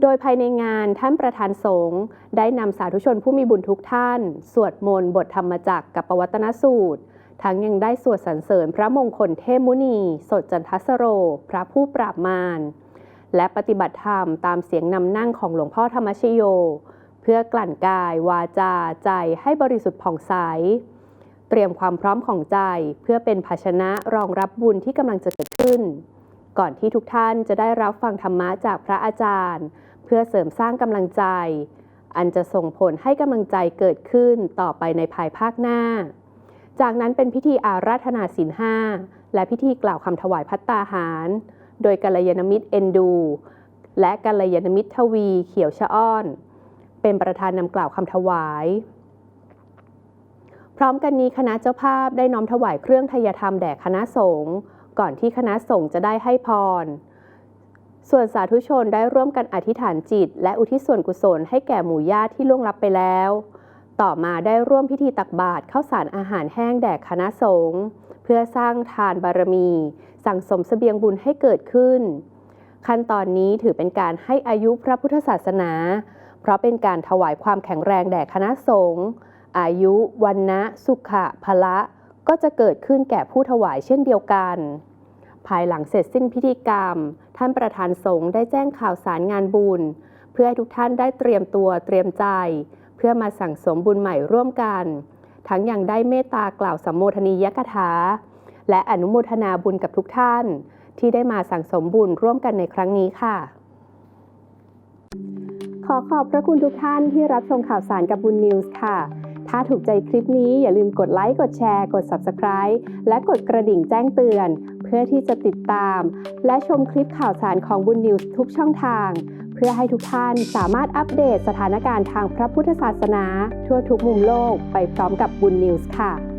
โดยภายในงานท่านประธานสงฆ์ได้นำสาธุชนผู้มีบุญทุกท่าน สวดมนต์บทธรรมจักรกับปวัตนสูตร ทั้งยังได้สวดสรรเสริญพระมงคลเทพมุนี สดจันทสโร พระผู้ปราบมาร และปฏิบัติธรรมตามเสียงนำนั่งของหลวงพ่อธรรมชโย เพื่อกลั่นกายวาจาใจให้บริสุทธิ์ผ่องใส เตรียมความพร้อมของใจเพื่อเป็นภาชนะรองรับบุญที่กำลังจะเกิดขึ้นก่อนที่ทุกท่านจะได้รับฟังธรรมะจากพระอาจารย์ พื่อเสริมสร้างกำลังใจ อันจะส่งผลให้กำลังใจเกิดขึ้นต่อไปในภายภาคหน้า จากนั้นเป็นพิธีอาราธนาศีลห้าและพิธีกล่าวคำถวายพัตตาหาร โดยกัลยาณมิตรเอนดู และกัลยาณมิตรทวีเขียวชะอ้อน เป็นประธานนำกล่าวคำถวาย พร้อมกันนี้คณะเจ้าภาพได้น้อมถวายเครื่องทายธรรมแด่คณะสงฆ์ก่อนที่คณะสงฆ์จะได้ให้พร ส่วนสาธุชนได้ร่วมกันอธิษฐานจิต และอุทิศส่วนกุศลให้แก่หมู่ญาติที่ล่วงลับไปแล้ว ต่อมาได้ร่วมพิธีตักบาตรข้าวสารอาหารแห้งแด่คณะสงฆ์เพื่อสร้างทานบารมี สั่งสมเสบียงบุญให้เกิดขึ้น ขั้นตอนนี้ถือเป็นการให้อายุพระพุทธศาสนา เพราะเป็นการถวายความแข็งแรงแด่คณะสงฆ์อายุวันนะสุขะพละ ก็จะเกิดขึ้นแก่ผู้ถวายเช่นเดียวกัน ภายหลังเสร็จสิ้นพิธีกรรม ท่านประธานสงฆ์ได้แจ้งข่าวสารงานบุญ เพื่อให้ทุกท่านได้เตรียมตัวเตรียมใจ เพื่อมาสั่งสมบุญใหม่ร่วมกัน ทั้งยังได้เมตตากล่าวสัมโมทนียกถา และอนุโมทนาบุญกับทุกท่าน ที่ได้มาสั่งสมบุญร่วมกันในครั้งนี้ค่ะ ขอขอบพระคุณทุกท่านที่รับชมข่าวสารกับบุญนิวส์ค่ะถ้าถูกใจคลิปนี้อย่าลืมกดไลค์ กดแชร์ กด Subscribe และกดกระดิ่งแจ้งเตือน พื่อที่จะติดตาม และชมคลิปข่าวสารของบุญนิวส์ทุกช่องทาง เพื่อให้ทุกท่านสามารถอัปเดตสถานการณ์ทางพระพุทธศาสนา ทั่วทุกมุมโลกไปพร้อมกับบุญนิวส์ค่ะ